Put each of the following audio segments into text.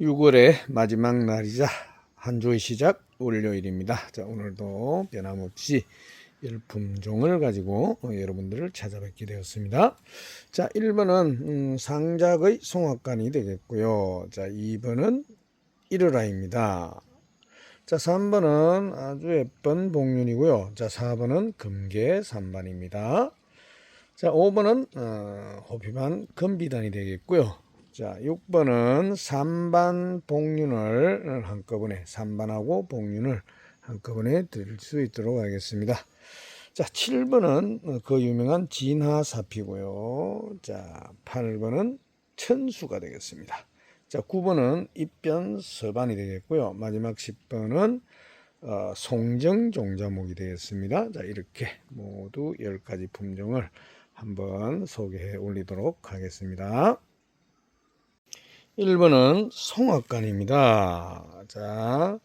6월의 마지막 날이자 한 주의 시작 월요일입니다. 자, 오늘도 변함없이 열 품종을 가지고 어, 여러분들을 찾아뵙게 되었습니다. 자, 1번은 음, 상작의 송악간이 되겠고요. 자, 2번은 일어라입니다. 자, 3번은 아주 예쁜 복륜이고요. 자, 4번은 금계 3반입니다. 자, 5번은 어, 호피반 금비단이 되겠고요. 자, 6번은 3반 복륜을 한꺼번에 3반하고 복륜을 한꺼번에 드릴 수 있도록 하겠습니다. 자, 7번은 그 유명한 진하사피고요. 자, 8번은 천수가 되겠습니다. 자, 9번은 입변 서반이 되겠고요. 마지막 10번은 어, 송정종자목이 되겠습니다. 자, 이렇게 모두 10가지 품종을 한번 소개해 올리도록 하겠습니다. 1번은 송악간입니다. 자,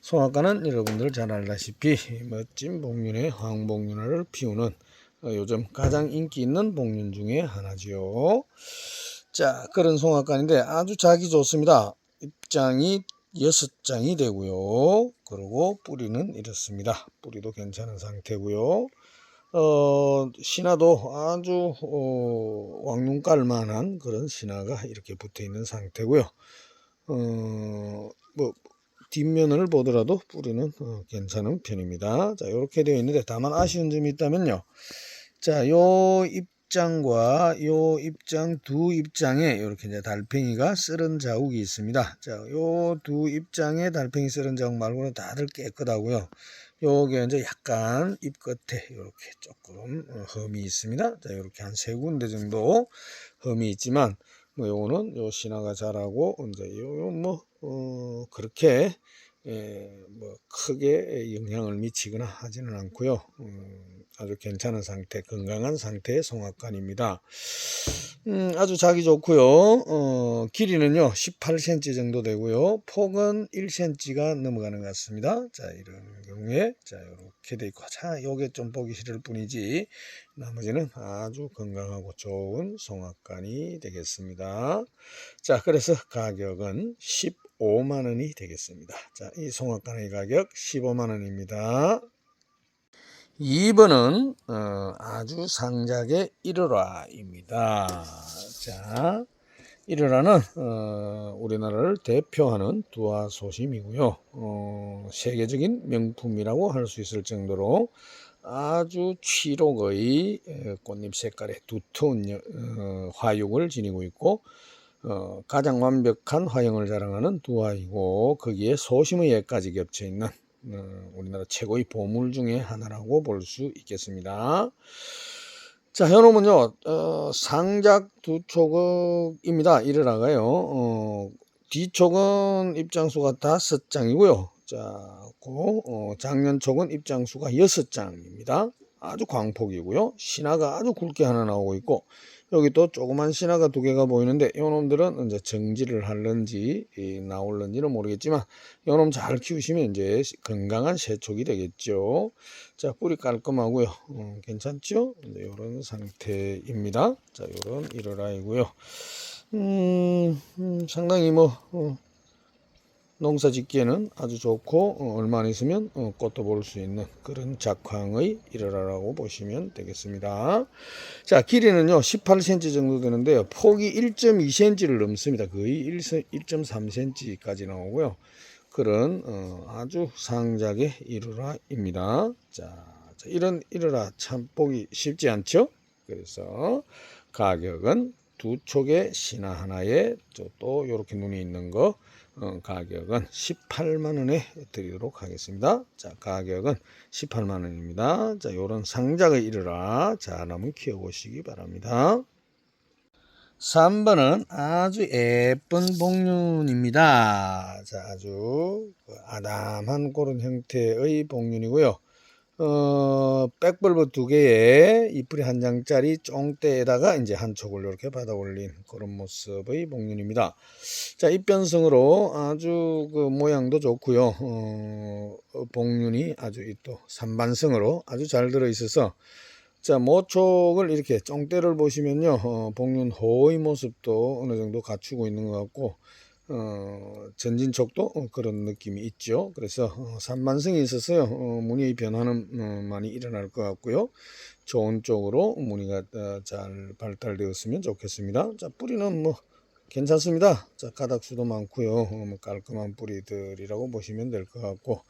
송악간은 여러분들 잘 알다시피 멋진 복륜의 황복륜화를 피우는 어, 요즘 가장 인기 있는 복륜 중에 하나지요. 자, 그런 송악간인데 아주 자기 좋습니다. 입장이 여섯 장이 되고요. 그리고 뿌리는 이렇습니다. 뿌리도 괜찮은 상태고요. 어, 신화도 아주 어, 왕눈 깔만한 그런 신화가 이렇게 붙어 있는 상태고요. 어, 뭐 뒷면을 보더라도 뿌리는 어, 괜찮은 편입니다. 자, 이렇게 되어 있는데 다만 아쉬운 점이 있다면요. 자, 요 입장과 요 입장 두 입장에 이렇게 이제 달팽이가 쓰른 자국이 있습니다. 자, 요 두 입장에 달팽이 쓰른 자국 말고는 다들 깨끗하고요. 요게 이제 약간 입 끝에 이렇게 조금 어, 흠이 있습니다. 자, 이렇게 한 세 군데 정도 흠이 있지만 뭐 요거는 요 신화가 자라고 이제 요뭐 어, 그렇게 예, 뭐 크게 영향을 미치거나 하지는 않고요. 음, 아주 괜찮은 상태, 건강한 상태의 송악간입니다. 음, 아주 자기 좋고요. 어, 길이는요 18cm 정도 되고요. 폭은 1cm가 넘어가는 것 같습니다. 자 이런 경우에 자 이렇게 돼 있고 자 요게 좀 보기 싫을 뿐이지 나머지는 아주 건강하고 좋은 송악간이 되겠습니다. 자 그래서 가격은 15만 원이 되겠습니다. 자 이 송악간의 가격 15만 원입니다. 2번은 어, 아주 상작의 1월화입니다. 자, 1월화는 어, 우리나라를 대표하는 두화 소심이고요. 어, 세계적인 명품이라고 할 수 있을 정도로 아주 취록의 꽃잎 색깔의 두터운 어, 화육을 지니고 있고 어, 가장 완벽한 화형을 자랑하는 두화이고 거기에 소심의 예까지 겹쳐 있는 어, 우리나라 최고의 보물 중에 하나라고 볼 수 있겠습니다. 자, 현호은요, 어, 상작 두 초극입니다. 이르라가요. 어, 뒤촉은 입장수가 다섯 장이고요. 자, 고, 어, 장년촉은 입장수가 여섯 장입니다. 아주 광폭이고요. 신화가 아주 굵게 하나 나오고 있고, 여기 또 조그만 신화가 두 개가 보이는데 요놈들은 이제 정지를 할런지 나올런지는 모르겠지만 요놈 잘 키우시면 이제 건강한 새촉이 되겠죠. 자 뿌리 깔끔하고요. 어, 괜찮죠? 이제 요런 상태입니다. 자 요런 일어라이고요. 음, 음, 상당히 뭐 어, 농사 짓기에는 아주 좋고 어, 얼마 안 있으면 어, 꽃도 볼 수 있는 그런 작황의 일어라라고 보시면 되겠습니다. 자 길이는요 18cm 정도 되는데요 폭이 1.2cm를 넘습니다. 거의 1.3cm까지 나오고요. 그런 어, 아주 상작의 일어라입니다. 자, 자 이런 일어라 참 보기 쉽지 않죠? 그래서 가격은 두 촉의 신화 하나에 또 이렇게 눈이 있는 거 어, 가격은 18만 원에 드리도록 하겠습니다. 자, 가격은 18만 원입니다. 자, 요런 상작을 이르라. 자, 한번 키워 보시기 바랍니다. 3번은 아주 예쁜 복륜입니다. 자, 아주 아담한 그런 형태의 복륜이고요. 어, 백벌브 두 개에 이뿌리 한 장짜리 쫑대에다가 이제 한 촉을 이렇게 받아 올린 그런 모습의 복륜입니다. 자, 입변성으로 아주 그 모양도 좋고요. 어, 복륜이 아주 또 산반성으로 아주 잘 들어 있어서 자, 모촉을 이렇게 쫑대를 보시면요. 어, 복륜 호의 모습도 어느 정도 갖추고 있는 것 같고 어, 전진촉도 어, 그런 느낌이 있죠. 그래서 어, 산만성이 있어서요. 어, 무늬의 변화는 어, 많이 일어날 것 같고요. 좋은 쪽으로 무늬가 어, 잘 발달되었으면 좋겠습니다. 자 뿌리는 뭐 괜찮습니다. 자 가닥수도 많고요. 어, 뭐 깔끔한 뿌리들이라고 보시면 될 것 같고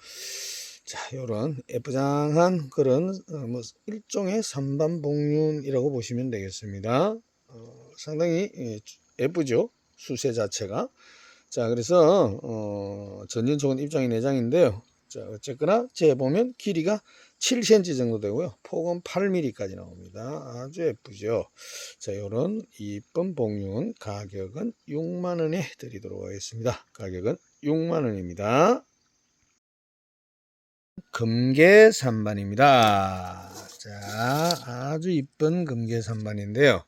자 요런 예쁘장한 그런 어, 뭐 일종의 삼반복륜이라고 보시면 되겠습니다. 어, 상당히 예, 예쁘죠 수세 자체가 자 그래서 어, 전진촉은 입장이 내장인데요. 자 어쨌거나 재보면 길이가 7cm 정도 되고요. 폭은 8mm까지 나옵니다. 아주 예쁘죠? 자 요런 이쁜 복륜 가격은 6만원에 드리도록 하겠습니다. 가격은 6만원입니다. 금계 산반입니다. 자 아주 이쁜 금계 산반인데요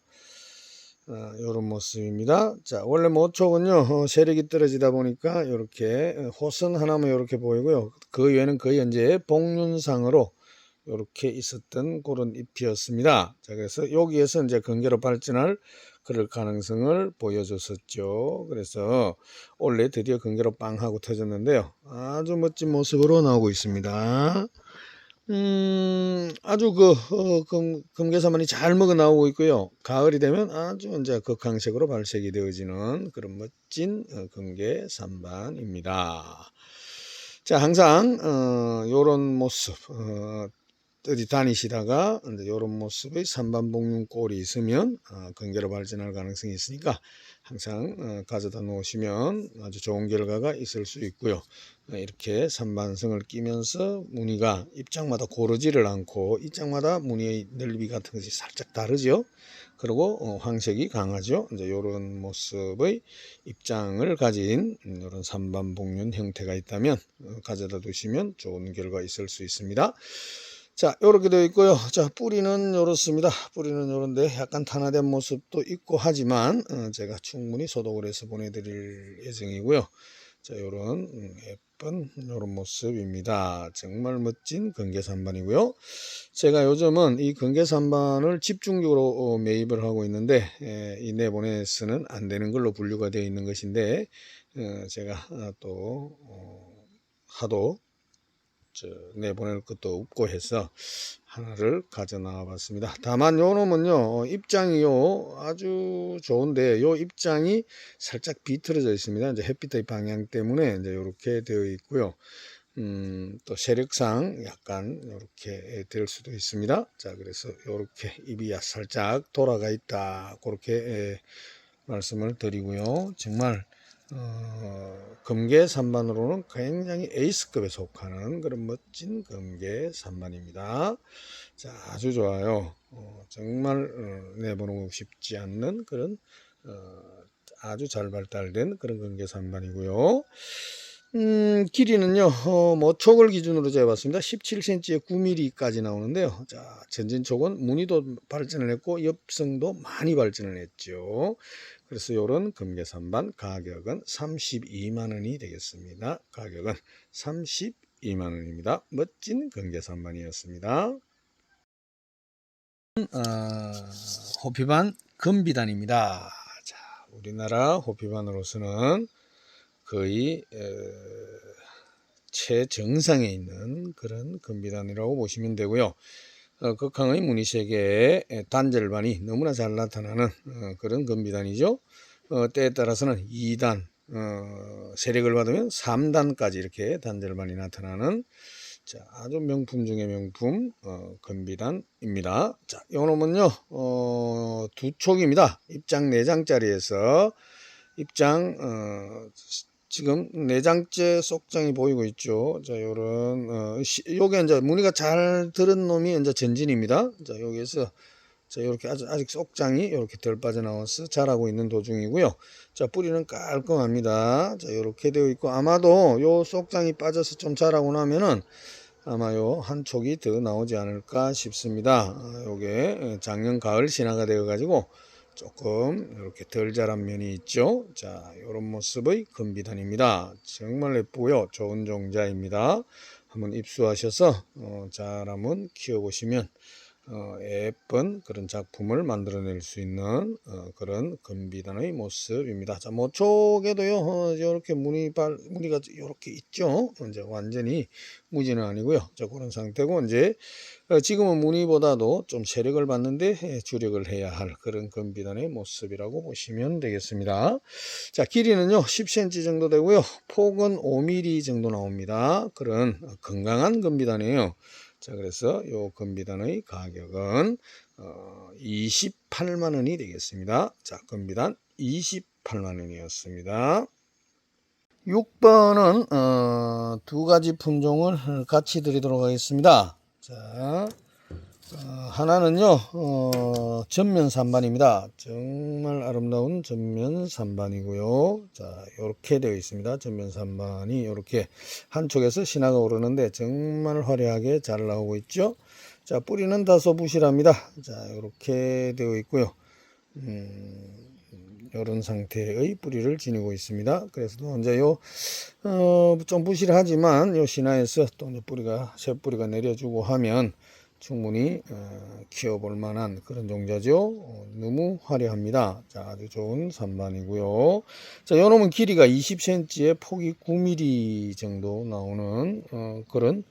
어, 이런 모습입니다. 자, 원래 모촉은요, 어, 세력이 떨어지다 보니까 이렇게 호선 하나만 이렇게 보이고요. 그 외에는 거의 현재 복륜상으로 이렇게 있었던 그런 잎이었습니다. 자, 그래서 여기에서 이제 건계로 발전할 그럴 가능성을 보여줬었죠. 그래서 원래 드디어 건계로 빵 하고 터졌는데요. 아주 멋진 모습으로 나오고 있습니다. 음, 아주 그, 어, 금, 금계사만이 잘 먹어 나오고 있고요. 가을이 되면 아주 이제 극강색으로 발색이 되어지는 그런 멋진 어, 금계 산반입니다. 자, 항상, 어, 요런 모습, 어, 어디 다니시다가 이제 요런 모습의 산반복륜 꼴이 있으면 어, 근계로 발전할 가능성이 있으니까 항상 어, 가져다 놓으시면 아주 좋은 결과가 있을 수 있고요. 어, 이렇게 산반성을 끼면서 무늬가 입장마다 고르지를 않고 입장마다 무늬의 넓이 같은 것이 살짝 다르죠. 그리고 어, 황색이 강하죠. 이제 이런 모습의 입장을 가진 이런 산반복륜 형태가 있다면 어, 가져다 두시면 좋은 결과 있을 수 있습니다. 자, 이렇게 되어 있고요. 자, 뿌리는 이렇습니다. 뿌리는 이런데 약간 탄화된 모습도 있고 하지만 어, 제가 충분히 소독을 해서 보내드릴 예정이고요. 자, 요런 음, 예쁜 요런 모습입니다. 정말 멋진 건개산반이고요. 제가 요즘은 이 건개산반을 집중적으로 어, 매입을 하고 있는데 에, 이 내보내서는 안 되는 걸로 분류가 되어 있는 것인데 어, 제가 아, 또 어, 하도 저 내보낼 것도 없고 해서 하나를 가져 나와 봤습니다. 다만 요 놈은요 입장이요 아주 좋은데 요 입장이 살짝 비틀어져 있습니다. 이제 햇빛의 방향 때문에 이제 이렇게 되어 있고요. 음, 또 세력상 약간 이렇게 될 수도 있습니다. 자, 그래서 이렇게 입이 살짝 돌아가 있다. 그렇게 말씀을 드리고요. 정말 어, 금계 산반으로는 굉장히 에이스급에 속하는 그런 멋진 금계 산반입니다. 자, 아주 좋아요. 어, 정말 어, 내보내고 싶지 않는 그런 어, 아주 잘 발달된 그런 금계 산반이고요. 음, 길이는요, 어, 뭐, 촉을 기준으로 재봤습니다. 17cm에 9mm까지 나오는데요. 자, 전진촉은 무늬도 발전을 했고, 엽성도 많이 발전을 했죠. 그래서 요런 금계산반 가격은 32만원이 되겠습니다. 가격은 32만원입니다. 멋진 금계산반이었습니다. 어, 호피반 금비단입니다. 자, 우리나라 호피반으로서는 거의 최정상에 있는 그런 금비단이라고 보시면 되고요. 어, 극강의 무늬세계의 단절반이 너무나 잘 나타나는 어, 그런 금비단이죠. 어, 때에 따라서는 2단, 어, 세력을 받으면 3단까지 이렇게 단절반이 나타나는 자, 아주 명품 중의 명품 어, 금비단입니다. 자, 요 놈은요 어, 두 촉입니다. 입장 4장짜리에서 입장 어, 지금 내장재 속장이 보이고 있죠. 자, 요런, 어, 시, 요게 이제 무늬가 잘 들은 놈이 이제 전진입니다. 자, 여기에서, 자, 요렇게 아직, 아직 속장이 이렇게 덜 빠져나와서 자라고 있는 도중이고요. 자, 뿌리는 깔끔합니다. 자, 요렇게 되어 있고, 아마도 요 속장이 빠져서 좀 자라고 나면은 아마 요 한 촉이 더 나오지 않을까 싶습니다. 아, 요게 작년 가을 신화가 되어 가지고, 조금 이렇게 덜 자란 면이 있죠. 자, 이런 모습의 금비단입니다. 정말 예쁘고요. 좋은 종자입니다. 한번 입수하셔서 어, 잘 한번 키워보시면 어, 예쁜 그런 작품을 만들어낼 수 있는 어, 그런 금비단의 모습입니다. 자, 모쪽에도요, 어, 이렇게 무늬 발, 무늬가 이렇게 있죠. 이제 완전히 무지는 아니고요. 자, 그런 상태고, 이제, 어, 지금은 무늬보다도 좀 세력을 받는데 예, 주력을 해야 할 그런 금비단의 모습이라고 보시면 되겠습니다. 자, 길이는요, 10cm 정도 되고요. 폭은 5mm 정도 나옵니다. 그런 건강한 금비단이에요. 자, 그래서 요 금비단의 가격은 어, 28만 원이 되겠습니다. 자, 금비단 28만 원이었습니다. 6번은 어, 두 가지 품종을 같이 드리도록 하겠습니다. 자, 어, 하나는요, 어, 전면 산반입니다. 정말 아름다운 전면 산반이고요. 자, 이렇게 되어 있습니다. 전면 산반이 이렇게 한쪽에서 신화가 오르는데 정말 화려하게 잘 나오고 있죠. 자, 뿌리는 다소 부실합니다. 자, 이렇게 되어 있고요. 음, 이런 상태의 뿌리를 지니고 있습니다. 그래서 또 이제 요, 어, 좀 부실하지만 요 신화에서 또 이제 뿌리가, 새 뿌리가 내려주고 하면 충분히 어, 키워볼 만한 그런 종자죠. 어, 너무 화려합니다. 자, 아주 좋은 산반이고요. 자, 요 놈은 길이가 20cm에 폭이 9mm 정도 나오는 어, 그런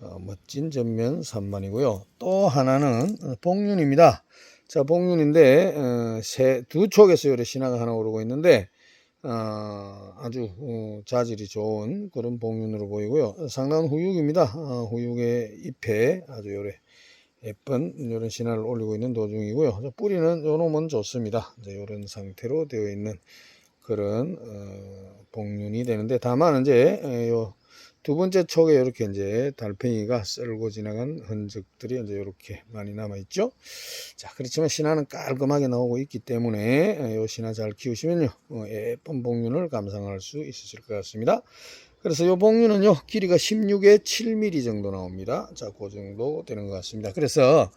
어, 멋진 전면 산반이고요. 또 하나는 어, 복륜입니다. 자, 복륜인데 어, 세, 두 촉에서 요래 신화가 하나 오르고 있는데 어, 아주 어, 자질이 좋은 그런 복륜으로 보이고요. 상당한 후육입니다. 어, 후육의 잎에 아주 요래 예쁜 이런 신화를 올리고 있는 도중이고요. 저 뿌리는 요놈은 좋습니다. 이제 이런 상태로 되어 있는 그런 어, 복륜이 되는데 다만 이제 에, 요 두 번째 촉에 이렇게 이제 달팽이가 썰고 지나간 흔적들이 이제 이렇게 많이 남아 있죠. 자, 그렇지만 신화는 깔끔하게 나오고 있기 때문에 에, 요 신화 잘 키우시면요. 어, 예쁜 복륜을 감상할 수 있으실 것 같습니다. 그래서 요 복륜은요 길이가 16에 7mm 정도 나옵니다. 자, 그 정도 되는 것 같습니다. 그래서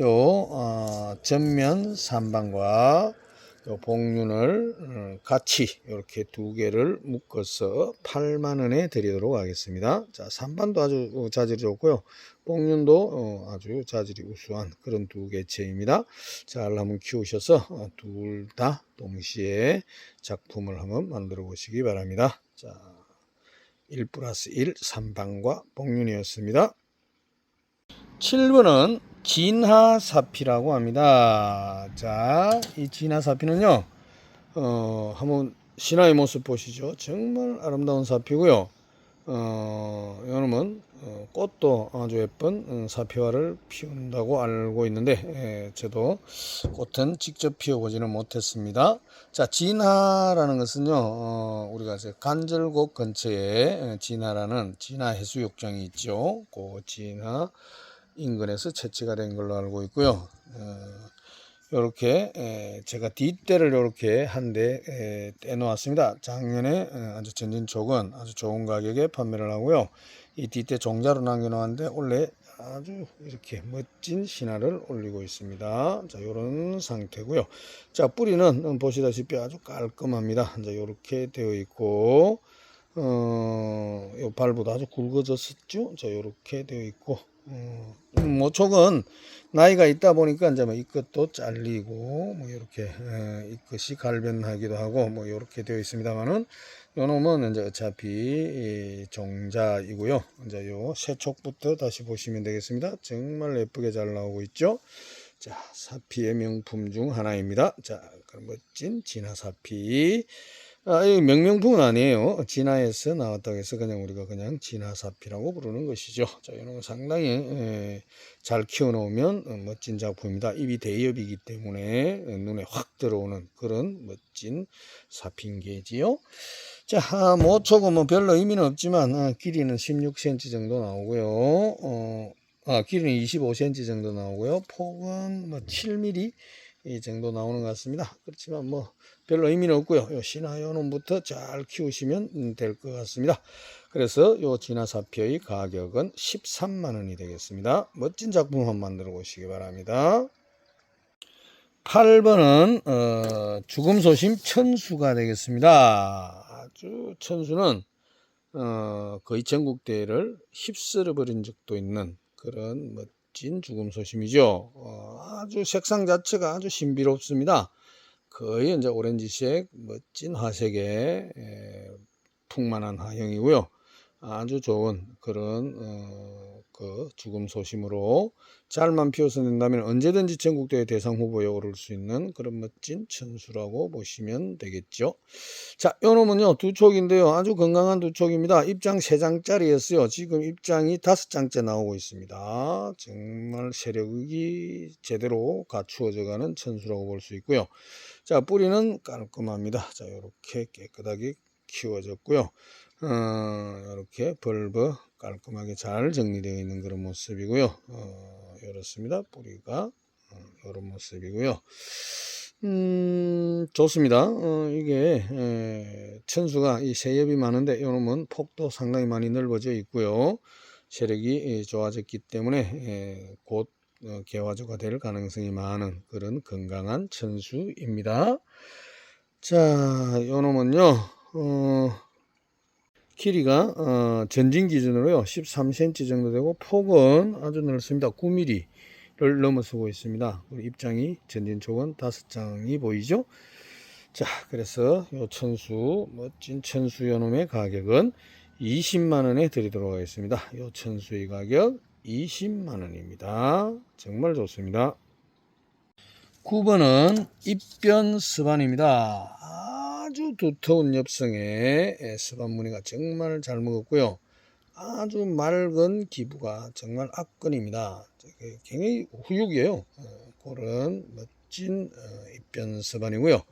요 어, 전면 산방과 요 복륜을 어, 같이 이렇게 두 개를 묶어서 8만 원에 드리도록 하겠습니다. 자, 산반도 아주 어, 자질이 좋고요. 복륜도 어, 아주 자질이 우수한 그런 두 개체입니다. 잘 한번 키우셔서 어, 둘다 동시에 작품을 한번 만들어 보시기 바랍니다. 자, 1 플러스 1 3방과 복륜이었습니다. 7번은 진하사피라고 합니다. 자, 이 진하사피는요, 어, 한번 신화의 모습 보시죠. 정말 아름다운 사피고요. 어, 요놈은 어, 꽃도 아주 예쁜 어, 사피화를 피운다고 알고 있는데 예, 저도 꽃은 직접 피워보지는 못했습니다. 자, 진하라는 것은요, 어, 우리가 이제 간절곡 근처에 예, 진하라는 진하 해수욕장이 있죠. 그 진하 인근에서 채취가 된 걸로 알고 있고요. 이렇게 제가 뒷대를 이렇게 한 대 떼놓았습니다. 작년에 에, 아주 전진촉은 아주 좋은 가격에 판매를 하고요. 이 뒷대 종자로 남겨놓았는데 원래 아주 이렇게 멋진 신화를 올리고 있습니다. 자, 이런 상태고요. 자, 뿌리는 보시다시피 아주 깔끔합니다. 이제 이렇게 되어 있고, 어, 요 발부도 아주 굵어졌었죠. 자, 이렇게 되어 있고, 어, 음, 모촉은 나이가 있다 보니까 이제 뭐 이것도 잘리고 뭐 이렇게 에, 이것이 갈변하기도 하고 뭐 이렇게 되어 있습니다만은 요놈은 이제 어차피 이 종자이고요. 이제 요 새촉부터 다시 보시면 되겠습니다. 정말 예쁘게 잘 나오고 있죠. 자, 사피의 명품 중 하나입니다. 자, 그럼 멋진 진화사피. 아, 이 명명품은 아니에요. 진화에서 나왔다고 해서 그냥 우리가 그냥 진화사피라고 부르는 것이죠. 자, 이런 거 상당히 에, 잘 키워놓으면 어, 멋진 작품입니다. 입이 대엽이기 때문에 어, 눈에 확 들어오는 그런 멋진 사핑계지요. 자, 아, 모초고 뭐 별로 의미는 없지만 아, 길이는 16cm 정도 나오고요. 어, 아, 길이는 25cm 정도 나오고요. 폭은 뭐 7mm 이 정도 나오는 것 같습니다. 그렇지만 뭐 별로 의미는 없고요. 요 신화요놈부터 잘 키우시면 될 것 같습니다. 그래서 요 진화사피의 가격은 13만 원이 되겠습니다. 멋진 작품 한번 만들어 보시기 바랍니다. 8번은 어, 죽음 소심 천수가 되겠습니다. 아주 천수는 어, 거의 전국 대회를 휩쓸어 버린 적도 있는 그런 멋진 죽음 소심이죠. 어, 아주 색상 자체가 아주 신비롭습니다. 거의 이제 오렌지색 멋진 화색의 에, 풍만한 화형이고요. 아주 좋은 그런 어, 그 죽음 소심으로 잘만 피워서 낸다면 언제든지 전국대회 대상 후보에 오를 수 있는 그런 멋진 천수라고 보시면 되겠죠. 자, 요 놈은요 두 촉인데요. 아주 건강한 두 촉입니다. 입장 세 장짜리였어요. 지금 입장이 다섯 장째 나오고 있습니다. 정말 세력이 제대로 갖추어져가는 천수라고 볼 수 있고요. 자, 뿌리는 깔끔합니다. 자, 이렇게 깨끗하게 키워졌고요. 어, 이렇게 벌버 깔끔하게 잘 정리되어 있는 그런 모습이고요. 어, 이렇습니다. 뿌리가 어, 이런 모습이고요. 음, 좋습니다. 어, 이게 에, 천수가 이 세엽이 많은데 이놈은 폭도 상당히 많이 넓어져 있고요. 세력이 예, 좋아졌기 때문에 에, 곧 어, 개화조가 될 가능성이 많은 그런 건강한 천수입니다. 자, 요놈은요, 어, 길이가 어, 전진 기준으로요 13cm 정도 되고 폭은 아주 넓습니다. 9mm를 넘어서고 있습니다. 입장이 전진 촉은 다섯 장이 보이죠? 자 그래서 요 천수 멋진 천수 요놈의 가격은 20만원에 드리도록 하겠습니다. 요 천수의 가격 20만원입니다. 정말 좋습니다. 9번은 입변 스반입니다 아주 두터운 엽성에 스반 무늬가 정말 잘 먹었고요. 아주 맑은 기부가 정말 압권입니다. 굉장히 후육이에요. 어, 그런 멋진 어, 입변 스반이고요.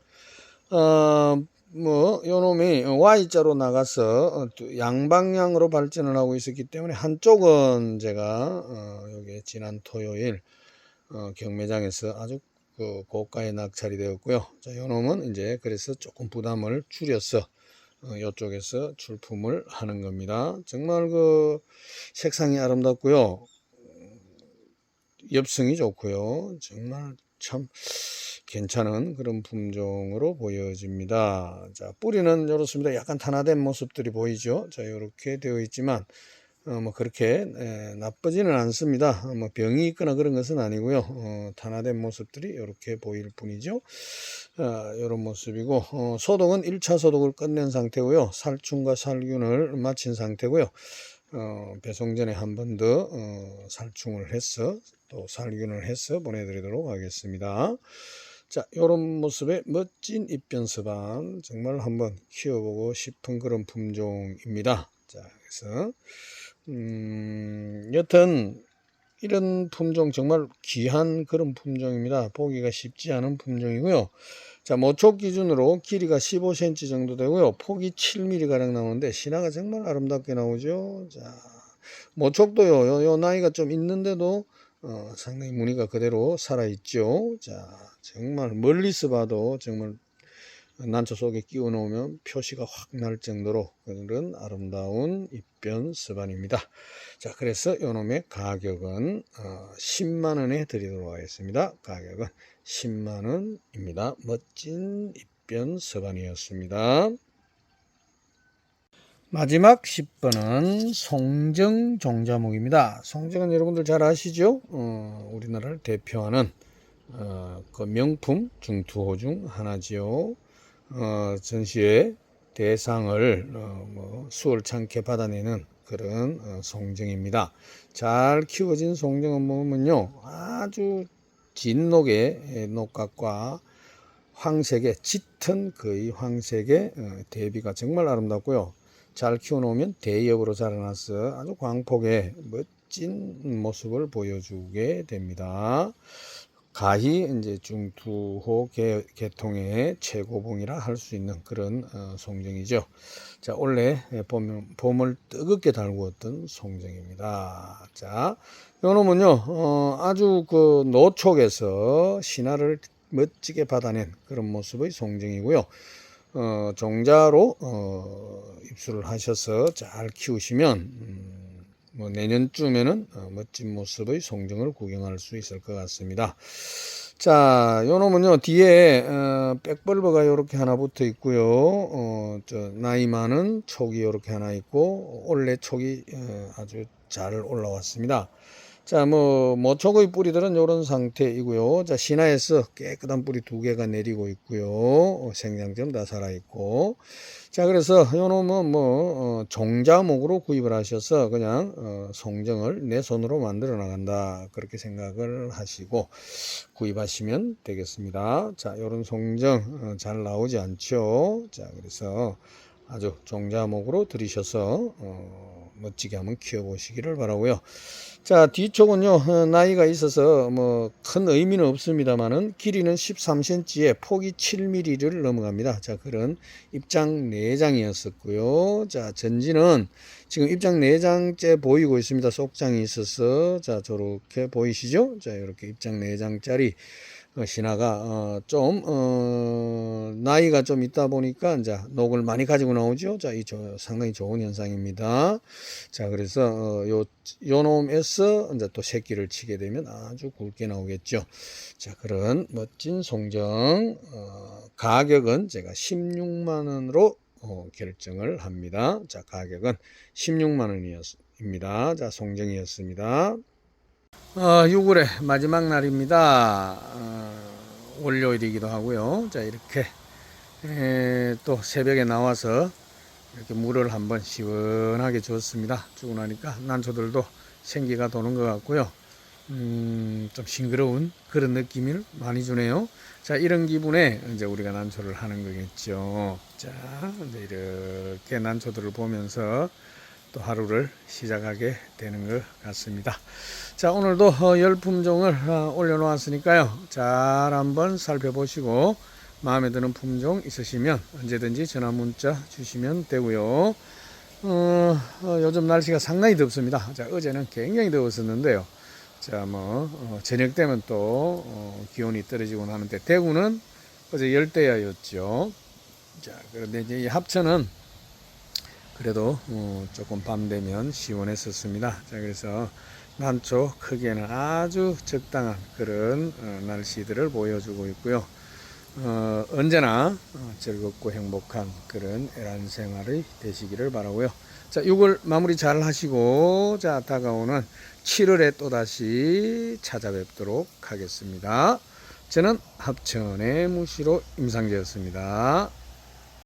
어, 뭐 요놈이 Y자로 나가서 어, 양방향으로 발전을 하고 있었기 때문에 한쪽은 제가 어, 여기 지난 토요일 어, 경매장에서 아주 그 고가에 낙찰이 되었고요. 자, 요 놈은 이제 그래서 조금 부담을 줄여서 어, 이쪽에서 출품을 하는 겁니다. 정말 그 색상이 아름답고요. 엽성이 좋고요. 정말 참 괜찮은 그런 품종으로 보여집니다. 자, 뿌리는 이렇습니다. 약간 탄화된 모습들이 보이죠. 자, 이렇게 되어 있지만 어, 뭐 그렇게 에, 나쁘지는 않습니다. 어, 뭐 병이 있거나 그런 것은 아니고요. 어, 탄화된 모습들이 이렇게 보일 뿐이죠. 어, 이런 모습이고 어, 소독은 1차 소독을 끝낸 상태고요. 살충과 살균을 마친 상태고요. 어, 배송 전에 한 번 더 어, 살충을 해서 또 살균을 해서 보내드리도록 하겠습니다. 자, 이런 모습의 멋진 입변 서방 정말 한번 키워보고 싶은 그런 품종입니다. 자, 그래서 음, 여튼 이런 품종 정말 귀한 그런 품종입니다. 보기가 쉽지 않은 품종이고요. 자, 모촉 기준으로 길이가 15cm 정도 되고요. 폭이 7mm 가량 나오는데 신화가 정말 아름답게 나오죠. 자, 모촉도요. 요, 요 나이가 좀 있는데도 어, 상당히 무늬가 그대로 살아 있죠. 자, 정말 멀리서 봐도 정말 난초 속에 끼워 놓으면 표시가 확 날 정도로 그런 아름다운 입변 스반입니다. 자, 그래서 요놈의 가격은 어, 10만 원에 드리도록 하겠습니다. 가격은 10만 원입니다. 멋진 입변 스반이었습니다. 마지막 10번은 송정 종자목입니다. 송정은 여러분들 잘 아시죠? 어, 우리나라를 대표하는 어, 그 명품 중투호 중 하나지요. 어, 전시회 대상을 어, 뭐 수월찮게 받아내는 그런 어, 송정입니다. 잘 키워진 송정은 보면요 아주 진녹의 녹각과 황색의 짙은 거의 황색의 어, 대비가 정말 아름답고요. 잘 키워놓으면 대엽으로 자라나서 아주 광폭의 멋진 모습을 보여주게 됩니다. 가히 이제 중투호 계, 계통의 최고봉이라 할 수 있는 그런 어, 송정이죠. 자, 원래 봄, 봄을 뜨겁게 달구었던 송정입니다. 자, 요놈은요, 어, 아주 그 노촉에서 신화를 멋지게 받아낸 그런 모습의 송정이고요. 어, 종자로 어, 입수를 하셔서 잘 키우시면 음, 뭐 내년쯤에는 어, 멋진 모습의 송정을 구경할 수 있을 것 같습니다. 자, 요 놈은요, 뒤에, 어, 백벌버가 요렇게 하나 붙어 있고요. 어, 저, 나이 많은 촉이 요렇게 하나 있고, 올해 촉이 어, 아주 잘 올라왔습니다. 자, 뭐, 모초의 뿌리들은 이런 상태이고요. 자, 신화에서 깨끗한 뿌리 두 개가 내리고 있고요. 어, 생장점 다 살아 있고. 자, 그래서 요 놈은 뭐, 어, 종자목으로 구입을 하셔서 그냥, 어, 송정을 내 손으로 만들어 나간다. 그렇게 생각을 하시고 구입하시면 되겠습니다. 자, 요런 송정 어, 잘 나오지 않죠. 자, 그래서 아주 종자목으로 들이셔서, 어, 멋지게 한번 키워보시기를 바라고요. 자 뒤쪽은요 어, 나이가 있어서 뭐 큰 의미는 없습니다만은 길이는 13cm에 폭이 7mm를 넘어갑니다. 자 그런 입장 4장이었었고요. 자 전지는 지금 입장 4장째 보이고 있습니다. 속장이 있어서 자 저렇게 보이시죠? 자 이렇게 입장 4장짜리 어, 신화가 어, 좀 어, 나이가 좀 있다 보니까 이제 녹을 많이 가지고 나오죠. 자, 이 저, 상당히 좋은 현상입니다. 자, 그래서 어, 요 요놈에서 이제 또 새끼를 치게 되면 아주 굵게 나오겠죠. 자, 그런 멋진 송정 어, 가격은 제가 16만 원으로 어, 결정을 합니다. 자, 가격은 16만 원이었습니다. 자, 송정이었습니다. 어, 6월의 마지막 날입니다. 어, 월요일이기도 하고요. 자, 이렇게 에, 또 새벽에 나와서 이렇게 물을 한번 시원하게 줬습니다. 주고 나니까 난초들도 생기가 도는 것 같고요. 음, 좀 싱그러운 그런 느낌을 많이 주네요. 자, 이런 기분에 이제 우리가 난초를 하는 거겠죠. 자, 이제 이렇게 난초들을 보면서 또 하루를 시작하게 되는 것 같습니다. 자, 오늘도 어, 열 품종을 어, 올려놓았으니까요. 잘 한번 살펴보시고 마음에 드는 품종 있으시면 언제든지 전화 문자 주시면 되고요. 어, 어, 요즘 날씨가 상당히 덥습니다. 자, 어제는 굉장히 더웠었는데요. 자, 뭐 어, 저녁 되면 또 어, 기온이 떨어지곤 하는데 대구는 어제 열대야였죠. 자, 그런데 이제 이 합천은 그래도 어, 조금 밤 되면 시원했었습니다. 자, 그래서 난초 크기에는 아주 적당한 그런 어, 날씨들을 보여주고 있고요. 어, 언제나 어, 즐겁고 행복한 그런 애란 생활이 되시기를 바라고요. 자, 6월 마무리 잘 하시고 자, 다가오는 7월에 또 다시 찾아뵙도록 하겠습니다. 저는 합천의 무시로 임상재였습니다.